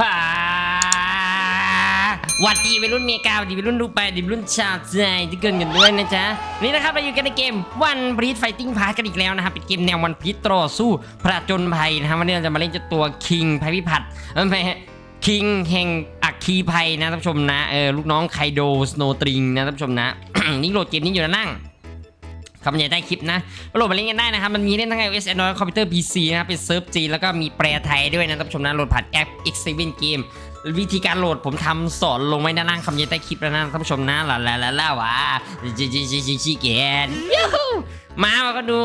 ฮ่าหวัดดีวัยรุ่นเมียกาวดีวัยรุ่นดูไปดีวัยรุ่นชาวใจที่เกินกันด้วยนะจ๊ะนี่นะครับเราอยู่กันในเกมวันพีทไฟติ้งพาร์กันอีกแล้วนะครับเป็นเกมแนววันพีทต่อสู้ผจญภัยนะครับวันนี้เราจะมาเล่นเจ้าตัวคิงภัยพิพัฒน์เออไม่ฮะคิงแห่งอัคคีภัยนะท่านผู้ชมนะเออลูกน้องไคโดสโนตริงนะท่านผู้ชมนะนี่โหลดเกมนี้อยู่นะนั่ง คำบรรยายใต้คลิปนะโหลดมาเล่นกันได้นะครับ มันมีเล่นทั้ง iOS Android คอมพิวเตอร์ PC นะครับเป็นเซิร์ฟจีนแล้วก็มีแปลไทยด้วยนะท่านผู้ชมนะโหลดผ่านแอป X7 Game วิธีการโหลดผมทำสอนลงไว้ด้านล่างคำบรรยายใต้คลิปแล้วนะท่านผู้ชมนะลาลาลาลาวะจิจิจิจิจิเกนยูฮูมามาก็ดู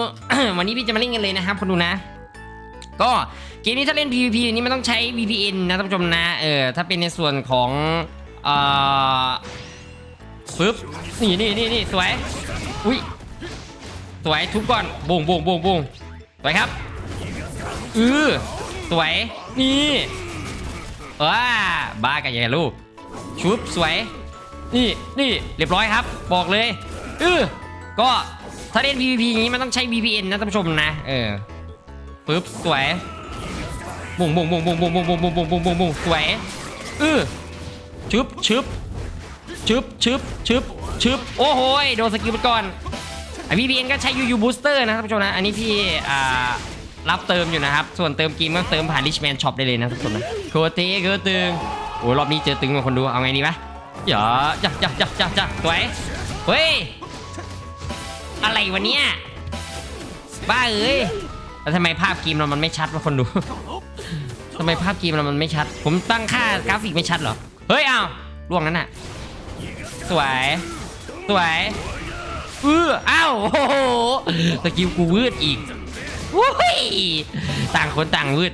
วันนี้พี่จะมาเล่นกันเลยนะครับคุณดูนะ ก็เกมนี้ถ้าเล่น PVP นี่มันต้องใช้ VPN นะท่านผู้ชมนะเออถ้าเป็นในส่วนของเอ่อปึ๊บนี่นี่นี่นี่สวยอุ้ย สวยทุบก่อนบุ้งบุ้งบุ้งบุ้งสวยครับอือสวยนี่ว้าบ้ากันยังไงลูกชุบสวย นี่นี่เรียบร้อยครับ บอกเลยอือก็ถ้าเล่น PVP อย่างนี้มันต้องใช้ VPN นะท่านผู้ชมนะ เออปึ๊บสวยบุ้งบุ้งบุ้งบุ้งบุ้งบุ้งบุ้งบุ้งบุ้งบุ้งบุงบุงสวยอือชึบชึบชึบชึบชึบชึบโอ้โหโดนสกิลไปก่อน พีพีเอ็นก็ใช้ UU Booster นะครับผู้ชมนะอันนี้พี่รับเติมอยู่นะครับ ส่วนเติมเกมก็เติมผ่าน Richman Shop ได้เลยนะทุกคนนะโคตรเท่โคตรตึงโอ้รอบนี้เจอตึงมาคนดูเอาไงดีวะอย่าจ้าจ้าจ้าจ้าจ้าสวยเฮ้ยอะไรวะเนี่ยบ้าเอ้ยแล้วทำไมภาพเกมเรามันไม่ชัดวะคนดูทำไมภาพเกมเรามันไม่ชัด ผมตั้งค่ากราฟิกไม่ชัดเหรอเฮ้ยเอ้าล่วงนั้นน่ะสวยสวย เอออ้าวโอ้โหสกิลกูวืดอีกวุ้ยต่างคนต่างวืด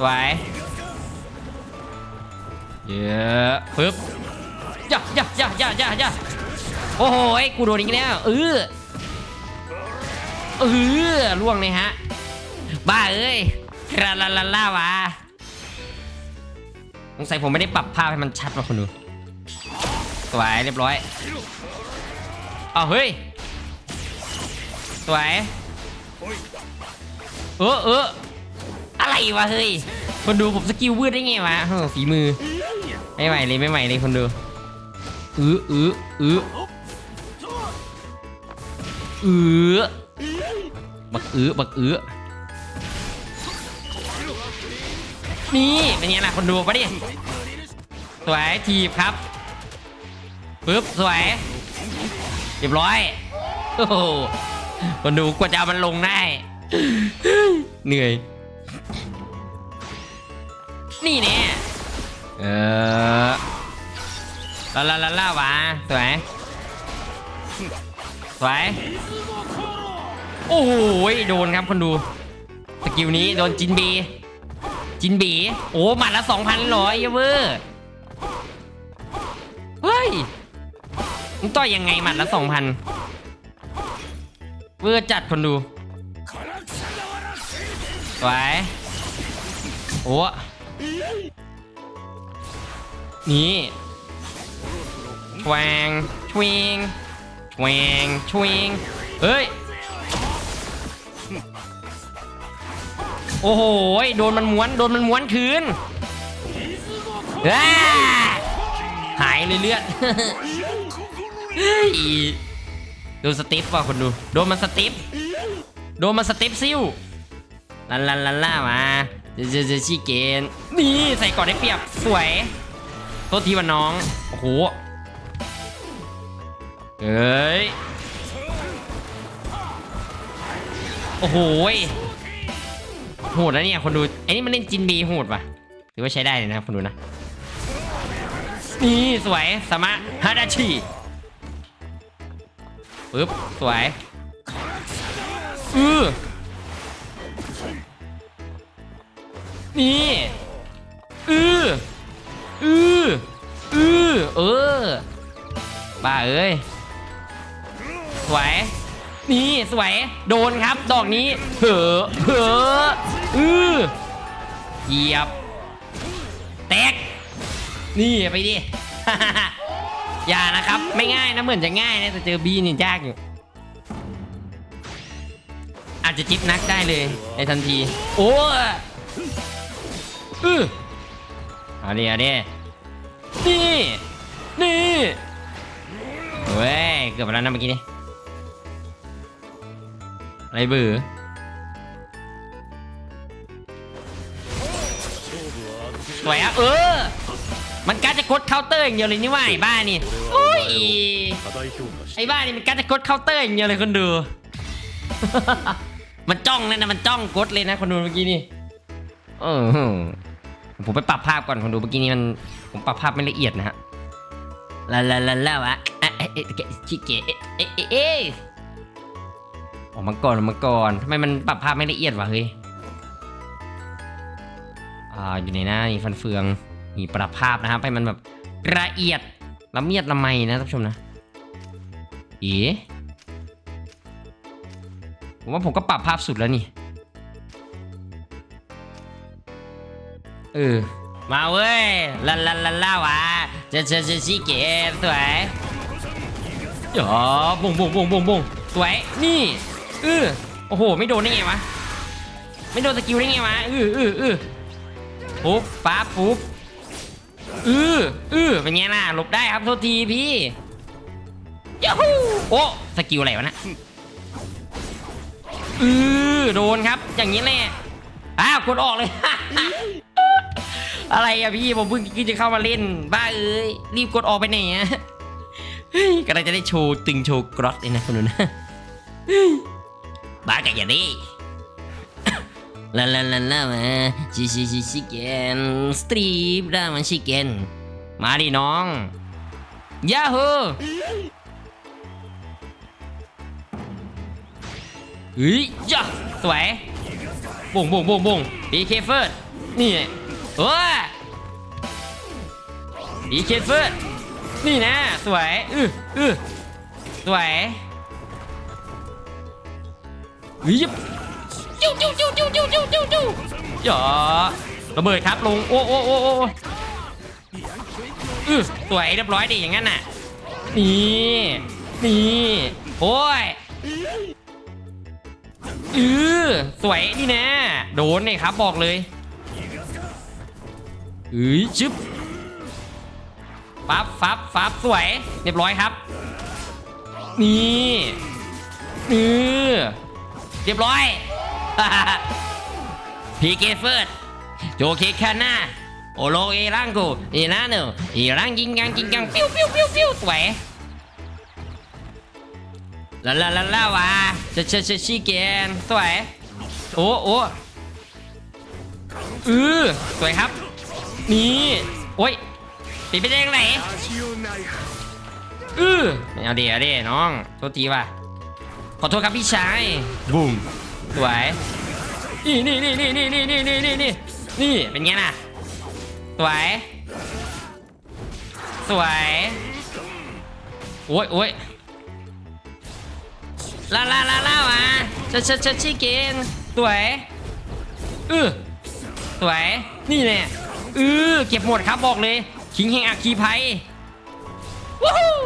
สวยเยอะปึ๊บย่าย่าย่าย่าย่าย่าโอ้โหไอ้กูโดนอีกแล้วเออเออล่วงเลยฮะ บ้าเอ้ยลาลาลาลาวะสงสัยผมไม่ได้ปรับภาพให้มันชัดว่ะคนดูสวยเรียบร้อยเอาเฮ้ยสวยเออเออ อะไรวะเฮ้ย คนดูผมสกิลวืดได้ไงวะเออฝีมือ ไม่ไหวเลยไม่ไหวเลยคนดูอืออืออืออือบักอือบักอือนี่เป็นไงล่ะคนดูปะเนี่ยสวยทีบครับปึ๊บสวยเรียบร้อยโอ้โหคนดูกว่าจะเอามันลงได้ เหนื่อย นี่เนี่ยเออลาลาลาลาวะสวย สวย โอ้โหโดนครับคนดู สกิลนี้โดนจินบี จินบี โอ้หมัดละสองพันหรอไอ้เวอร์เฮ้ยมึงต่อยยังไงหมัดละสองพันเวอร์จัดคนดู สวยโอ้นี่ชวงชวิงชวงชวิงเฮ้ย โอ้โห โดนมันม้วน โดนมันม้วนคืนอ้าหายเลยเลือดเฮ้ยดนสติปว่ะคนดู โดนมันสติปโดนมันสติปซิ่ว ลันลันลันล่ามาเจเจเจชีเกนนี่ใส่ก่อนได้เปรียบสวยโทษทีว่าน้อง โอ้โหเอ้ย โอ้โหโหดแล้วเนี่ยคนดูไอ้นี่มันเล่นจินบีโหดป่ะถือว่าใช้ได้เลยนะคนดูนะ นี่สวยสามะฮาดาชิปึ๊บสวยอือ นี่อืออืออือเออบ้าเอ้ยสวยนี่สวยโดนครับดอกนี้เผลอเผลออือเหยียบ แตก นี่ไปดิ อย่านะครับ ไม่ง่ายนะเหมือนจะง่ายนะแต่เจอบีนี่ยากอยู่ อาจจะจิ๊บนักได้เลยในทันที โอ้ อือเอาดิเอาดินี่นี่เว้ยเกือบแล้วนะเมื่อกี้นี่อะไรเบื่อสวยอะเออ มันการจะกดเคาน์เตอร์อย่างเดียวเลยนี่ว่าไอ้บ้านี่โอ้ยไอ้บ้านี่มันการจะกดเคาน์เตอร์อย่างเดียวเลยคนดู มันจ้องนั่นนะมันจ้องกดเลยนะคนดูเมื่อกี้นี่เออ ผมไปปรับภาพก่อนคนดูเมื่อกี้นี้มันผมปรับภาพไม่ละเอียดนะฮะลาลาลาลาวะอะเอ๊ะเอ๊ะเอ๊ะชิเกะเอ๊ะเอ๊ะเอ๊ะเอ๊ะออกมาก่อนออกมาก่อนทำไมมันปรับภาพไม่ละเอียดวะเฮ้ยอ่าอยู่ในหน้านี่ฟันเฟืองมีปรับภาพนะครับให้มันแบบละเอียดละเมียดละไมนะท่านผู้ชมนะเอ๋ผมว่าผมก็ปรับภาพสุดแล้วนี่ เออ มาเว้ยลาลาลาลาวะจะจะจะชิเกตสวยอ๋อบงบงบงบงบงสวย นี่เออโอ้โห ไม่โดนได้ไงวะ ไม่โดนสกิลได้ไงวะเออเออเออปุ๊บปั๊บปุ๊บเออเออเป็นไงล่ะ หลบได้ครับโทษทีพี่ยูฮูโอ้สกิลอะไรวะนะเออโดนครับ อย่างนี้แหละอ้าวกดออกเลย อะไรอะพี่ผมเพิ่งคิดจะเข้ามาเล่น บ้าเอ้ยรีบกดออกไปไหนอะเฮ้ยก็เลยจะได้โชว์ตึงโชว์กรอสเลยนะคุณดูนะเฮ้ยบ้ากันอย่างนี้ลาลาลาลามาชิชิชิชิเกนสตรีปรามันชิเกนมาดิน้องยาฮูเฮ้ยจ้ะสวยบุ้งบุ้งบุ้งบุ้งบีเคเฟิร์ดนี่ โอ้ยบีเคสเฟิร์นี่นะ สวยอืออือสวยเฮ้ยจิ้วจิ้วจิ้วจิ้วจิ้วจิ้วจิ้วจิ้วจ๋อระเบิดครับลงโอ้โอ้โอ้โอ้อือสวยเรียบร้อยดิอย่างนั้นน่ะนี่นี่โอ้ยเออสวยนี่นะโดนเนี่ยครับบอกเลย อ้ยชึบฟับฟับฟับสวย เรียบร้อยครับ นี่นี่เรียบร้อยพีเกเฟิร์ดโจเคคาน่าโอโลเอรังกเอลาโนเอรังกิงกังกิงกังปิ้วปิ้วปิ้วปิ้วสวยลาลาลาลาวะจะเชเชชิเกนสวยโอ้โอ้เออสวยครับ นี่โอ้ยปิดไปได้ยังไงอือเอาเดี๋ยเดี๋ยน้องโทษทีว่ะขอโทษครับพี่ชายบูมสวยนี่นี่นี่นี่นี่นี่นี่นี่นี่นี่เป็นไงน่ะสวยสวยโอ้ยโอ้ยลาลาลาลาวะชชชชิเกนสวยเออสวยนี่เนี่ย เออเก็บหมดครับบอกเลยคิงแห่งอัคคีภัยว้าว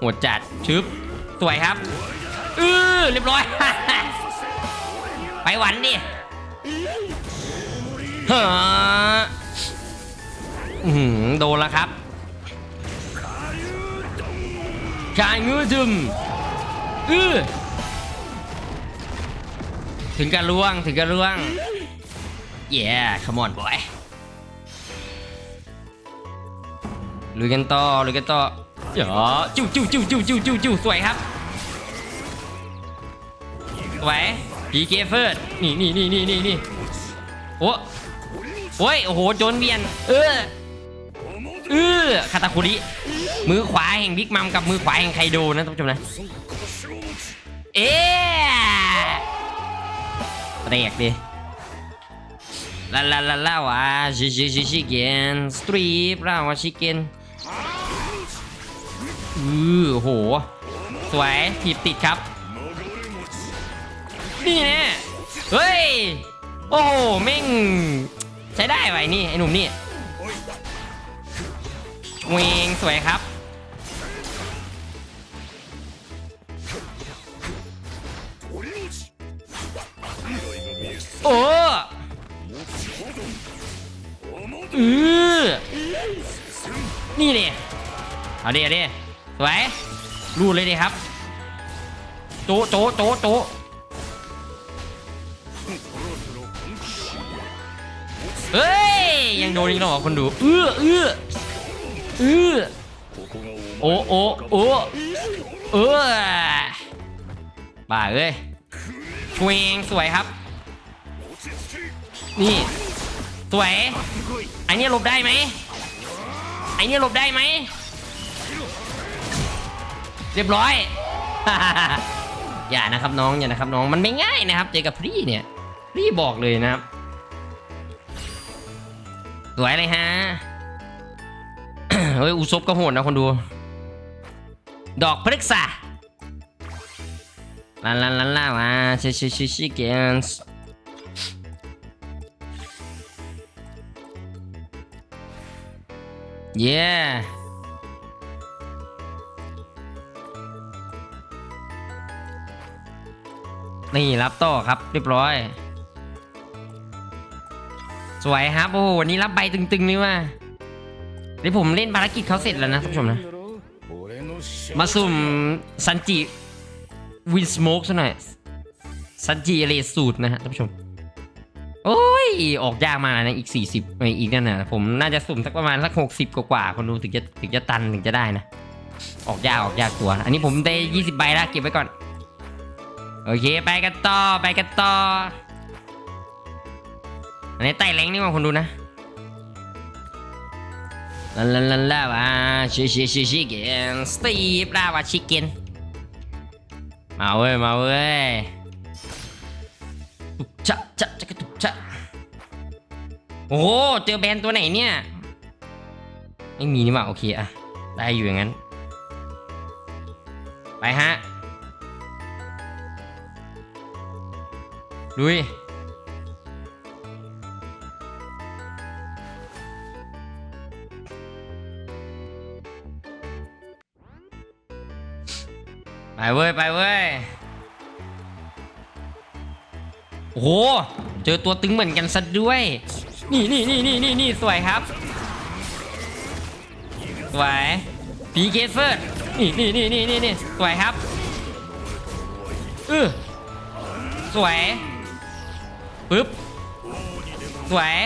หมดจัดชึบสวยครับเออเรียบร้อย ไปหวันดิเฮ้ออื้อหือโดนแล้วครับกายงือดึมอื้อถึงกันล่วงถึงกันล่วง yeah come on boy ลุยกันต่อลุยกันต่อเดี๋ยวจิ้วจิ้วจิ้วจิ้วจิ้วจิ้วจิ้วสวยครับสวยพีเกเฟิร์ดนี่นี่นี่นี่นี่นี่โอ้โอ้ยโอ้โหโจนเบียน เออเออคาตาคุริมือขวาแห่งบิ๊กมัมกับมือขวาแห่งไคโดนะท่านผู้ชมนะเอ๊ะแตกดิลาลาลาลาวาชิชิชิชิเกนสตรีปลาวาชิเกน อือโห สวยถีบติดครับ นี่แน่เฮ้ย โอ้โหแม่ง ใช้ได้ไว้นี่ไอ้หนุ่มนี่เวงสวยครับ โอ้อือนี่ดิเอาดิเอาดิ สวยรูดเลยดิครับโจโจโจโจเฮ้ย ยังโดนอีกแล้วเหรอคนดูเอื้อเอื้อเอื้อโอ้โอ้โอ้เออบ้าเอ้ยชวงสวยครับ นี่ สวยไอเนี้ยหลบได้ไหมไอเนี้ยหลบได้ไหม เรียบร้อย อย่านะครับน้องอย่านะครับน้องมันไม่ง่ายนะครับเจอกับพรีเนี่ยพรีบอกเลยนะครับสวยเลยฮะเฮ้ยอุซบก็โหดนะคนดู ดอกพฤกษาลาลาลาลามาชิชิชิชิเกนส์เย้ นี่รับต่อครับเรียบร้อย สวยครับโอ้โหวันนี้รับใบตึงๆนี่ว่าเดี๋ยวผมเล่นภารกิจเขาเสร็จแล้วนะท่านผู้ชมนะ มาสุ่มซันจิวินสโมกซะหน่อยซันจิเรสูตรนะฮะท่านผู้ชม โอ้ย ออกยากมากนะอีก 40ไม่อีกนั่นนะผมน่าจะสุ่มสักประมาณสัก60 กว่าๆคนดูถึงจะถึงจะตันถึงจะได้นะ ออกยากออกยากตัว อันนี้ผมได้ 20 ใบแล้วเก็บไว้ก่อน โอเคไปกันต่อไปกันต่อ อันนี้ไต่แรงนี่มาคนดูนะลาลาลาลาวาชิชิชิชิเกนสตีปลาวาชิเกนมาเว้ยมาเว้ยตุกชะชะชะกระตุกชะโอ้เจอแบรนตัวไหนเนี่ยไม่มีนี่หว่าโอเคอะได้อยู่อย่างนั้น ไปฮะ ลุยไปเว้ย ไปเว้ย โอ้โห เจอตัวตึงเหมือนกันซะด้วย นี่นี่นี่นี่นี่นี่สวยครับ สวยพีเคเฟิร์นี่นี่นี่นี่นี่สวยครับเออสวย สวย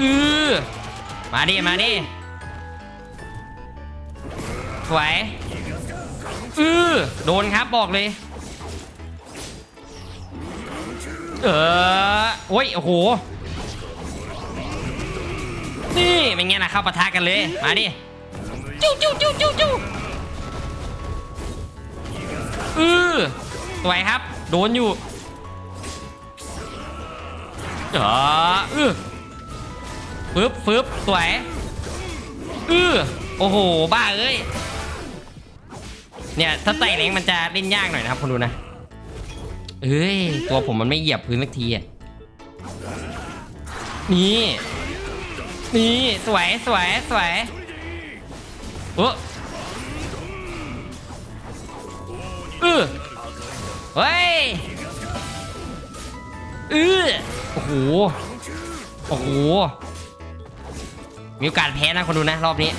อือมาดิ มาดิ สวยอือโดนครับบอกเลย เออโอ้ย โอ้โห นี่เป็นไงล่ะเข้าปะทะกันเลย มาดิจู้จู้จู้จู้จู้อือสวยครับ โดนอยู่ เอออือฟึบฟึบสวยอือโอ้โห บ้าเอ้ย เนี่ย ถ้าไต่เล้งมันจะเล่นยากหน่อยนะครับคุณดูนะ เอ้ย ตัวผมมันไม่เหยียบพื้นสักทีอะ นี่ นี่ สวยสวยสวยโอ้เออเฮ้ย เออโอ้โห โอ้โห มีโอกาสแพ้นะคนดูนะ รอบนี้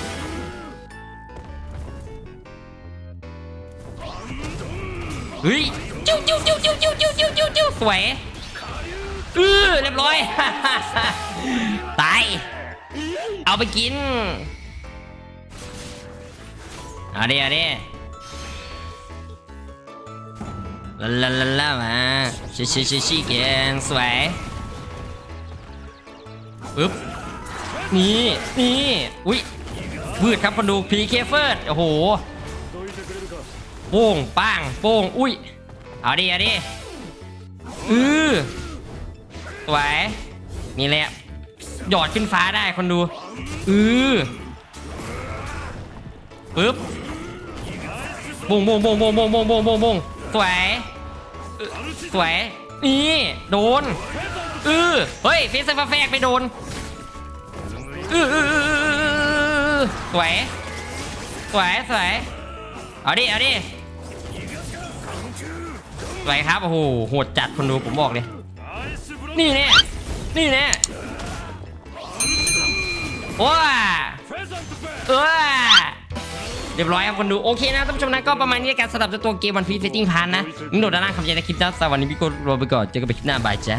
เฮ้ยจิ้วจิ้วจิ้วจิ้วจิ้วจิ้วจิ้วจิ้วจิ้วสวยเออเรียบร้อย ตาย เอาไปกิน เอาดิเอาดิ ลาลาลาลามาชิชิชิชิเกนสวยปึ๊บนี่นี่อุ้ยวืดครับคนดูพีเคเฟิร์ดโอ้โหโป้งป้างโป้งอุ้ยเอาดิเอาดิอือสวยนี่แหละหยอดขึ้นฟ้าได้คนดูอือปึ๊บบุ้งบุ้งบุ้งบุ้งบุ้งบุ้งบุ้งบุ้งสวย สวย นี่ โดนอือเฮ้ยเฟสเซฟาแฟกไปโดนอืออืออสวย สวย สวย เอาดิ เอาดิ สวยครับ โอ้โห โหดจัดคนดูผมบอกเลย นี่แน่นี่แน่ว้าเออ เรียบร้อยครับคนดูโอเคนะท่านผู้ชมนะก็ประมาณนี้การสำหรับตัวเกมวันพีซเฟตติ้งพานนะยิงโดดด้านล่างคำใจในคลิปนะสวัสดีพี่โก้รอไปก่อนเจอกันไปคลิปหน้าบายจ้า